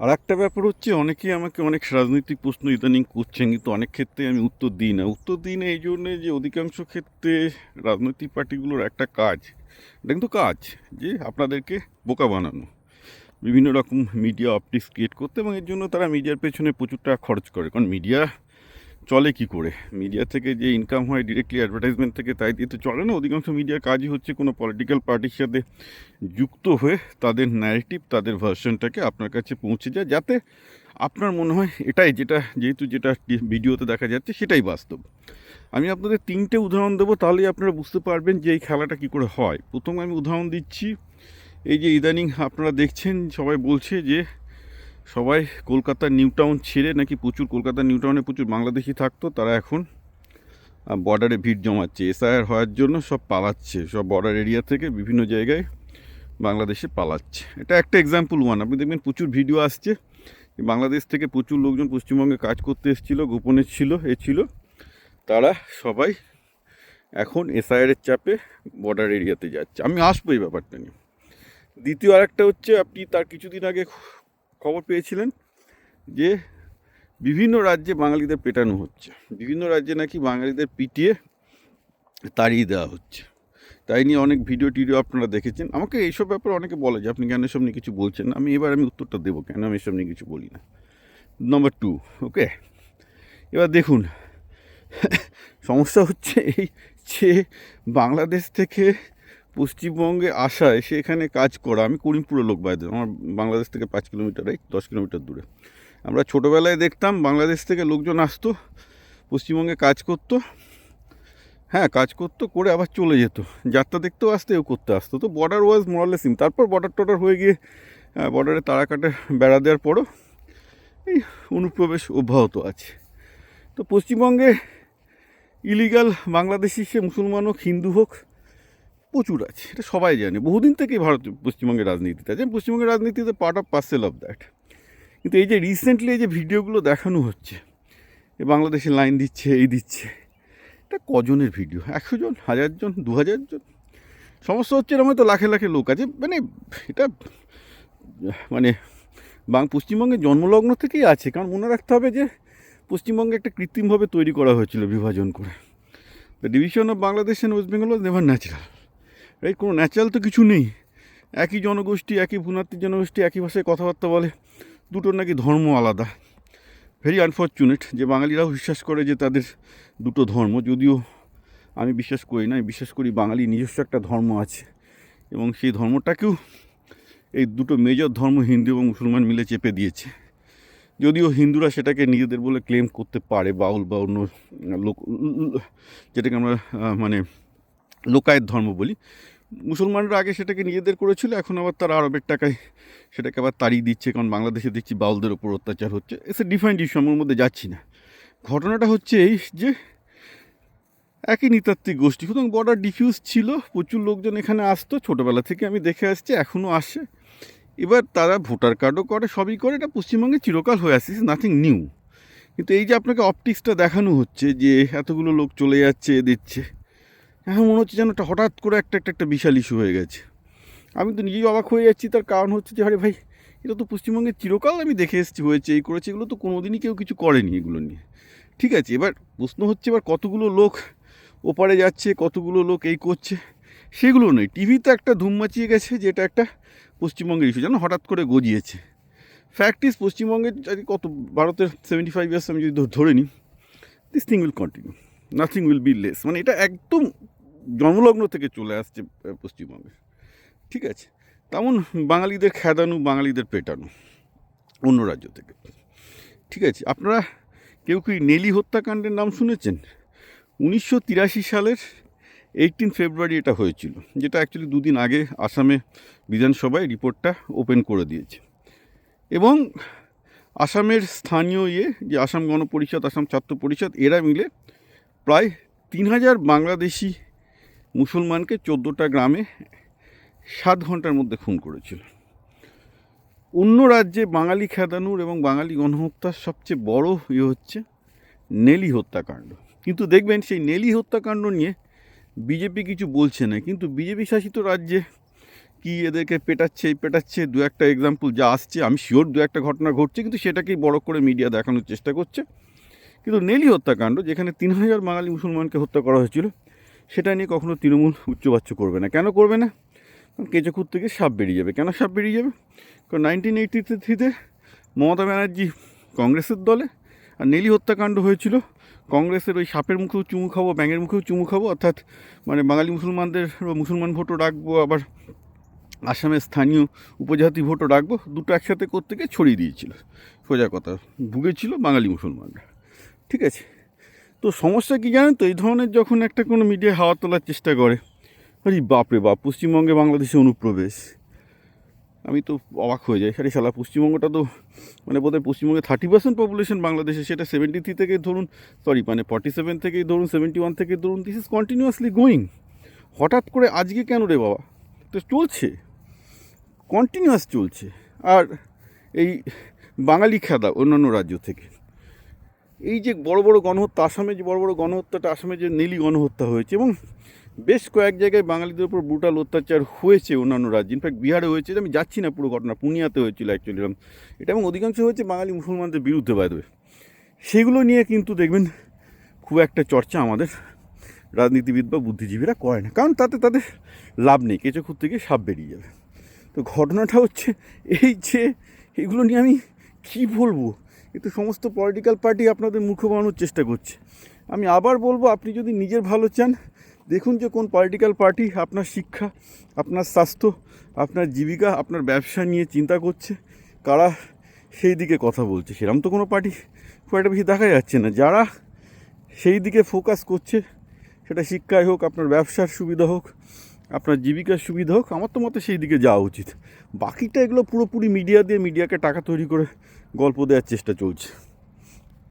আর একটা ব্যাপার হচ্ছে, অনেকেই আমাকে অনেক রাজনৈতিক প্রশ্ন ইদানিং করছেন, কিন্তু অনেক ক্ষেত্রে আমি উত্তর দিই না। উত্তর দিই না এই জন্যে যে অধিকাংশ ক্ষেত্রে রাজনৈতিক পার্টিগুলোর একটা কাজ, এটা কিন্তু কাজ যে আপনাদেরকে বোকা বানানো। বিভিন্ন রকম মিডিয়া অপটিক্স ক্রিয়েট করতে এবং এর জন্য তারা মিডিয়ার পেছনে প্রচুর টাকা খরচ করে। কারণ মিডিয়া চলে কি করে? মিডিয়া থেকে যে ইনকাম হয় ডিরেক্টলি অ্যাডভার্টাইজমেন্ট থেকে তাই দিয়ে তো চলে না? অধিকাংশ মিডিয়ার কাজই হচ্ছে কোনো পলিটিক্যাল পার্টির সাথে যুক্ত হয়ে তাদের ন্যারেটিভ তাদের ভার্সনটাকে আপনার কাছে পৌঁছে যায় যাতে আপনার মনে হয় এটাই যেটা, যেহেতু যেটা ভিডিওতে দেখা যাচ্ছে সেটাই বাস্তব। আমি আপনাদের তিনটে উদাহরণ দেবো, তাহলেই আপনারা বুঝতে পারবেন যে এই খেলাটা কী করে হয়। প্রথম আমি উদাহরণ দিচ্ছি, এই যে ইদানিং আপনারা দেখছেন, সবাই বলছে যে সবাই কলকাতার নিউ টাউন ছেড়ে নাকি প্রচুর, কলকাতার নিউ টাউনে প্রচুর বাংলাদেশি থাকতো, তারা এখন বর্ডারে ভিড় জমাচ্ছে। এসআইআর হওয়ার জন্য সব পালাচ্ছে, সব বর্ডার এরিয়া থেকে বিভিন্ন জায়গায় বাংলাদেশে পালাচ্ছে। এটা একটা এক্সাম্পল ওয়ান আপনি দেখবেন প্রচুর ভিডিও আসছে বাংলাদেশ থেকে প্রচুর লোকজন পশ্চিমবঙ্গে কাজ করতে এসেছিল, গোপনে ছিল, এ ছিল। তারা সবাই এখন এসআইআরের চাপে বর্ডার এরিয়াতে যাচ্ছে। আমি আসব এই ব্যাপারটা নিয়ে। দ্বিতীয় আরেকটা হচ্ছে, আপনি তার কিছুদিন আগে খবর পেয়েছিলেন যে বিভিন্ন রাজ্যে বাঙালিদের পেটানো হচ্ছে। বিভিন্ন রাজ্যে নাকি বাঙালিদের পিটিয়ে তাড়িয়ে দেওয়া হচ্ছে। তাই নিয়ে অনেক ভিডিও টিডিও আপনারা দেখেছেন। আমাকে এইসব ব্যাপারে অনেকে বলে যে, আপনি কেন এসব নিয়ে কিছু বলছেন আমি এবার আমি উত্তরটা দেবো কেন আমি এসব নিয়ে কিছু বলি না। নম্বর টু ওকে এবার দেখুন, সমস্যা হচ্ছে এই যে বাংলাদেশ থেকে পশ্চিমবঙ্গে আসা এসে এখানে কাজ করা, আমি করিমপুরের লোক বাইরে আমার বাংলাদেশ থেকে পাঁচ কিলোমিটার, এই দশ কিলোমিটার দূরে। আমরা ছোটোবেলায় দেখতাম বাংলাদেশ থেকে লোকজন আসতো, পশ্চিমবঙ্গে কাজ করতো হ্যাঁ কাজ করতো, করে আবার চলে যেত। যাত্রা দেখতেও আসতে, এও করতে আসতো। তো বর্ডার ওয়াজ মরালে সিম তারপর বর্ডার টর্ডার হয়ে গিয়ে বর্ডারে তারা কাটে বেড়া দেওয়ার পরও এই অনুপ্রবেশ অব্যাহত আছে। তো পশ্চিমবঙ্গে ইলিগাল বাংলাদেশি সে মুসলমান হোক, হিন্দু হোক প্রচুর আছে, এটা সবাই জানে। বহুদিন থেকেই ভারত পশ্চিমবঙ্গের রাজনীতিতে আছে। পশ্চিমবঙ্গের রাজনীতিতে part of parcel of that কিন্তু এই যে রিসেন্টলি এই যে ভিডিওগুলো দেখানো হচ্ছে, এ বাংলাদেশে লাইন দিচ্ছে, এই দিচ্ছে, এটা কজনের ভিডিও একশো জন? হাজার জন? দু হাজার জন? সমস্যা হচ্ছে এরকম হয়তো লাখে লাখে লোক আছে। মানে এটা মানে বাং পশ্চিমবঙ্গের জন্মলগ্ন থেকেই আছে। কারণ মনে রাখতে হবে যে পশ্চিমবঙ্গে একটা কৃত্রিমভাবে তৈরি করা হয়েছিল বিভাজন করে। The division of Bangladesh and West Bengal was never natural right কোনো ন্যাচারাল তো কিছু নেই। একই জনগোষ্ঠী, একই ভূনাত্মিক জনগোষ্ঠী, একই ভাষায় কথাবার্তা বলে, দুটোর নাকি ধর্ম আলাদা। ভেরি আনফর্চুনেট যে বাঙালিরাও বিশ্বাস করে যে তাদের দুটো ধর্ম, যদিও আমি বিশ্বাস করি না, আমি বিশ্বাস করি বাঙালি নিজস্ব একটা ধর্ম আছে এবং সেই ধর্মটাকেও এই দুটো মেজর ধর্ম হিন্দু এবং মুসলমান মিলে চেপে দিয়েছে। যদিও হিন্দুরা সেটাকে নিজেদের বলে ক্লেম করতে পারে, বাউল বা অন্য লোক, যেটাকে আমরা মানে লোকায়ত ধর্ম বলি। মুসলমানরা আগে সেটাকে নিজেদের করেছিল, এখন আবার তারা আরবের টাকায় সেটাকে আবার তাড়িয়ে দিচ্ছে, কারণ বাংলাদেশে দেখছি বাউলদের ওপর অত্যাচার হচ্ছে। এসে ডিফাইন্ড ইস্যু আমার মধ্যে যাচ্ছি না। ঘটনাটা হচ্ছে এই যে, একই নৃতাত্ত্বিক গোষ্ঠী, সুতরাং বর্ডার ডিফিউজ ছিল, প্রচুর লোকজন এখানে আসতো, ছোটোবেলা থেকে আমি দেখে আসছি, এখনও আসে। এবার তারা ভোটার কার্ডও করে, সবই করে, এটা পশ্চিমবঙ্গে চিরকাল হয়ে আসছে নাথিং নিউ কিন্তু এই যে আপনাকে অপটিক্সটা দেখানো হচ্ছে, যে এতগুলো লোক চলে যাচ্ছে দিচ্ছে এখন মনে হচ্ছে যেন একটা হঠাৎ করে একটা একটা একটা বিশাল ইস্যু হয়ে গেছে। আমি তো নিজেই অবাক হয়ে যাচ্ছি, তার কারণ হচ্ছে যে, আরে ভাই, এটা তো পশ্চিমবঙ্গে চিরকাল আমি দেখে এসেছি, হয়েছে, এই করেছে, এগুলো তো কোনোদিনই কেউ কিছু করেনি এগুলো নিয়ে। ঠিক আছে, এবার প্রশ্ন হচ্ছে, এবার কতগুলো লোক ওপারে যাচ্ছে, কতগুলো লোক এই করছে, সেগুলো নয়। টিভিতে একটা ধুম মাচিয়ে গেছে, যেটা একটা পশ্চিমবঙ্গের ইস্যু যেন হঠাৎ করে গজিয়েছে। ফ্যাক্ট পশ্চিমবঙ্গের যদি কত, ভারতের সেভেন্টি ফাইভ ইয়ার্স আমি যদি ধরে নিই this thing will continue nothing will be less মানে এটা একদম জন্মলগ্ন থেকে চলে আসছে পশ্চিমবঙ্গে। ঠিক আছে? তেমন বাঙালিদের খেদানো বাঙালিদের পেটানো অন্য রাজ্য থেকে। ঠিক আছে? আপনারা কেউ কি নেলি হত্যাকাণ্ডের নাম শুনেছেন? উনিশশো তিরাশি সালের এইটিন ফেব্রুয়ারি এটা হয়েছিল, যেটা অ্যাকচুয়ালি দুদিন আগে আসামে বিধানসভায় রিপোর্টটা ওপেন করে দিয়েছে। এবং আসামের স্থানীয় ইয়ে যে আসাম গণপরিষদ, আসাম ছাত্র পরিষদ, এরা মিলে প্রায় তিন হাজার বাংলাদেশি মুসলমানকে চোদ্দোটা গ্রামে সাত ঘণ্টার মধ্যে খুন করেছিল। অন্য রাজ্যে বাঙালি খেদানুর এবং বাঙালি গণহত্যার সবচেয়ে বড় ইয়ে হচ্ছে নেলি হত্যাকাণ্ড। কিন্তু দেখবেন সেই নেলি হত্যাকাণ্ড নিয়ে বিজেপি কিছু বলছে না। কিন্তু বিজেপি শাসিত রাজ্যে কি এদেরকে পেটাচ্ছে পেটাচ্ছে, দু একটা এক্সাম্পল যা আসছে, আমি শিওর দু একটা ঘটনা ঘটছে, কিন্তু সেটাকেই বড় করে মিডিয়া দেখানোর চেষ্টা করছে। কিন্তু নেলি হত্যাকাণ্ড, যেখানে তিন হাজার বাঙালি মুসলমানকে হত্যা করা হয়েছিল সেটা নিয়ে কখনো তৃণমূল উচ্চবাচ্য করবে না। কেন করবে না? কারণ কেঁচোখুর থেকে সাপ বেরিয়ে যাবে। কেন সাপ বেরিয়ে যাবে? কারণ নাইনটিন এইটি থ্রিতে মমতা ব্যানার্জি কংগ্রেসের দলে আর নেলি হত্যাকাণ্ড হয়েছিল। কংগ্রেসের ওই সাপের মুখেও চুমু খাব, ব্যাঙের মুখেও চুমু খাব, অর্থাৎ মানে বাঙালি মুসলমানদের মুসলমান ভোটও রাখব আবার আসামের স্থানীয় উপজাতি ভোটও রাখব দুটো একসাথে করতে গিয়ে ছড়িয়ে দিয়েছিল। সোজা কথা, ভুগেছিল বাঙালি মুসলমানরা। ঠিক আছে? তো সমস্যা কি জানেন তো? এই ধরনের যখন একটা কোনো মিডিয়া হাওয়া তোলার চেষ্টা করে, আরে বাপরে বাপ, পশ্চিমবঙ্গে বাংলাদেশে অনুপ্রবেশ। আমি তো অবাক হয়ে যাই, আরে শালা, পশ্চিমবঙ্গটা তো মানে বোধহয় পশ্চিমবঙ্গে থার্টি পার্সেন্ট পপুলেশন বাংলাদেশে, সেটা সেভেন্টি থ্রি থেকে ধরুন সরি মানে ফর্টি সেভেন থেকেই ধরুন সেভেন্টি ওয়ান থেকে ধরুন দিস ইজ কন্টিনিউয়াসলি গোয়িং হঠাৎ করে আজকে কেন রে বাবা? তো চলছে কন্টিনিউয়াস চলছে। আর এই বাঙালি খেদা অন্যান্য রাজ্য থেকে। এই যে বড় বড় গণহত্যা, আসামে যে বড় বড় গণহত্যাটা, আসামে যে নীলি গণহত্যা হয়েছে এবং বেশ কয়েক জায়গায় বাঙালিদের উপর ব্রুটাল অত্যাচার হয়েছে অন্যান্য রাজ্যে। ইনফ্যাক্ট বিহারে হয়েছে আমি যাচ্ছি না পুরো ঘটনা, পুনিয়াতে হয়েছিল অ্যাকচুয়ালি এরকম। এটা এবং অধিকাংশ হয়েছে বাঙালি মুসলমানদের বিরুদ্ধে বাইরে সেগুলো নিয়ে কিন্তু দেখবেন খুব একটা চর্চা আমাদের রাজনীতিবিদ বা বুদ্ধিজীবীরা করে না। কারণ তাতে তাদের লাভ নেই কেঁচোখুর থেকে সাপ বেরিয়ে যাবে। তো ঘটনাটা হচ্ছে এই যে, এগুলো নিয়ে আমি কী বলব? এ তো সমস্ত পলিটিক্যাল পার্টি আপনাদের মুখ বানানোর চেষ্টা করছে। আমি আবার বলব, আপনি যদি নিজের ভালো চান, দেখুন যে কোন পলিটিক্যাল পার্টি আপনার শিক্ষা, আপনার স্বাস্থ্য, আপনার জীবিকা, আপনার ব্যবসা নিয়ে চিন্তা করছে, কারা সেই দিকে কথা বলছে। সেরকম তো কোনো পার্টি খুব একটা বেশি দেখা যাচ্ছে না। যারা সেই দিকে ফোকাস করছে, সেটা শিক্ষায় হোক, আপনার ব্যবসার সুবিধা হোক, আপনার জীবিকার সুবিধা হোক, আমার তো মতে সেই দিকে যাওয়া উচিত। বাকিটা এগুলো পুরোপুরি মিডিয়া দিয়ে মিডিয়াকে টাকা তৈরি করে গল্প দেওয়ার চেষ্টা চলছে।